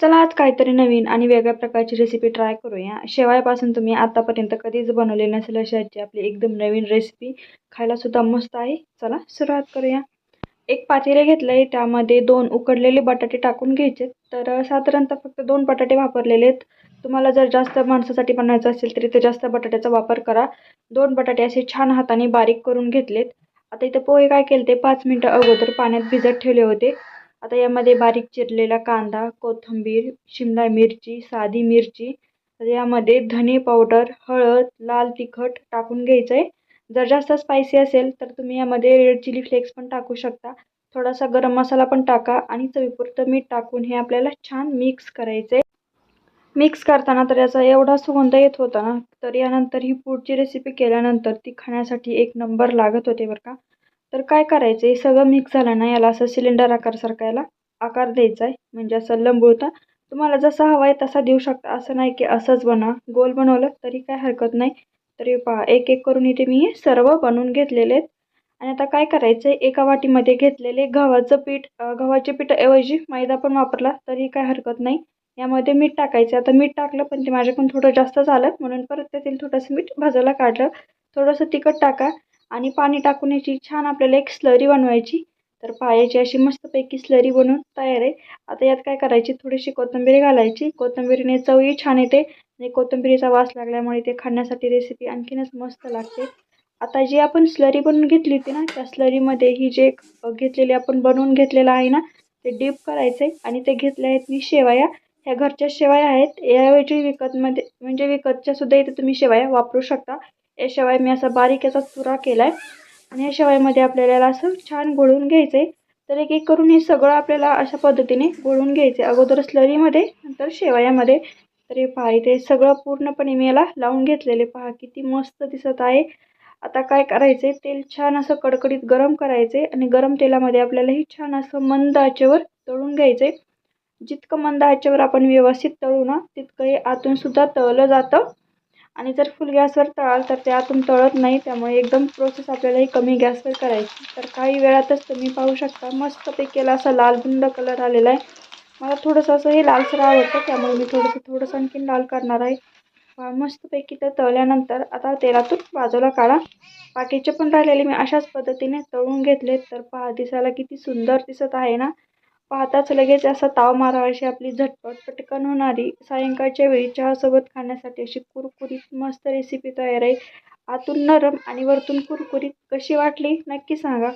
चला आज काहीतरी नवीन आणि वेगळ्या प्रकारची रेसिपी ट्राय करूया. शेवाळ्यापासून तुम्ही आतापर्यंत कधीच बनवले नसेल अशी आजची आपली एकदम नवीन रेसिपी खायला सुद्धा मस्त आहे. चला सुरुवात करूया. एक पातेले घेतलं आहे त्यामध्ये दोन उकडलेले बटाटे टाकून घ्यायचे. तर साधारणतः फक्त दोन बटाटे वापरलेले आहेत. तुम्हाला जर जास्त माणसासाठी बनवायचं असेल तरी ते जास्त बटाट्याचा वापर करा. दोन बटाटे असे छान हाताने बारीक करून घेतलेत. आता इथं पोहे काय केले ते पाच मिनटं अगोदर पाण्यात भिजत ठेवले होते. आता यामध्ये बारीक चिरलेला कांदा कोथिंबीर शिमला मिरची साधी मिरची. यामध्ये धने पावडर हळद लाल तिखट टाकून घ्यायचं आहे जर जास्त स्पायसी असेल तर तुम्ही यामध्ये रेड चिली फ्लेक्स पण टाकू शकता. थोडासा गरम मसाला पण टाका आणि चवीपुरतं मीठ टाकून हे आपल्याला छान मिक्स करायचं आहे मिक्स करताना तर याचा एवढा सुगंध येत होता ना तर यानंतर ही पुढची रेसिपी केल्यानंतर ती खाण्यासाठी एक नंबर लागत होते बरं का. तर काय करायचं? आहे सगळं मिक्स झालं ना याला असं सिलेंडर आकारसारखा याला आकार द्यायचा आहे म्हणजे असं लंबुळता तुम्हाला जसा हवा आहे तसा देऊ शकता. असं नाही की असंच बनवा गोल बनवलं तरी काय हरकत नाही. तरी पहा एक एक करून इथे मी सर्व बनवून घेतलेले आहेत. आणि आता काय करायचं आहे एका वाटीमध्ये घेतलेले गव्हाचं पीठ गव्हाच्या पीठऐवजी मैदा पण वापरला तरी काय हरकत नाही. यामध्ये मीठ टाकायचं. आता मीठ टाकलं पण ते माझ्याकडून थोडं जास्त झालं. म्हणून परत त्यातील थोडंसं मीठ भाजायला काढलं. थोडंसं तिखट टाका. आणि पाणी टाकून याची छान आपल्याला एक स्लरी बनवायची. तर पायाची अशी मस्तपैकी स्लरी बनवून तयार आहे. आता यात काय करायची? थोडीशी कोथिंबीर घालायची. कोथिंबीरीने चवही छान येते. आणि कोथिंबीरीचा वास लागल्यामुळे ते खाण्यासाठी रेसिपी आणखीनच मस्त लागते. आता जी आपण स्लरी बनवून घेतली होती ना त्या स्लरीमध्ये ही जे घेतलेली आपण बनवून घेतलेलं आहे ना ते डीप करायचं आहे आणि ते घेतले आहेत मी शेवया. ह्या घरच्या शेवया आहेत. याऐवजी विकतमध्ये म्हणजे विकतच्या सुद्धा इथे तुम्ही शेवया वापरू शकता. या मी असा बारीक याचा चुरा केला आहे आणि या शेवायमध्ये आपल्याला असं छान गोळून घ्यायचं आहे तर एक एक करून हे सगळं आपल्याला अशा पद्धतीने गोळून घ्यायचं आहे अगोदर स्लरीमध्ये नंतर शेवयामध्ये. तर हे पहा इथे सगळं पूर्णपणे मी याला लावून घेतलेले. पहा किती मस्त दिसत आहे. आता काय करायचं आहे तेल छान असं कडकडीत गरम करायचं आहे आणि गरम तेलामध्ये आपल्याला हे छान असं मंद आचेवर तळून घ्यायचं आहे जितकं मंद आचेवर आपण व्यवस्थित तळू ना तितकं हे आतूनसुद्धा तळलं जातं. आणि जर फुल गॅसवर तळाल तर ते आतून तळत नाही त्यामुळे एकदम प्रोसेस आपल्याला ही कमी गॅसवर करायची. तर काही वेळातच तुम्ही पाहू शकता मस्तपैकीला असा लाल बुंद कलर आलेला आहे. मला थोडंसं असं हे लालसर आवडतं त्यामुळे मी थोडंसं थोडंसं आणखीन लाल करणार आहे. मस्तपैकी ते तळल्यानंतर आता तेलातून बाजूला काढा. बाकीचे पण राहिलेले मी अशाच पद्धतीने तळून घेतले तर पहा दिसायला किती सुंदर दिसत आहे ना? पाहताच लगेच असा ताव मारा अशी आपली झटपट पटकन होणारी. सायंकाळच्या वेळी चहासोबत खाण्यासाठी अशी कुरकुरीत मस्त रेसिपी तयार आहे. आतून नरम आणि वरतून कुरकुरीत कशी वाटली? नक्की सांगा.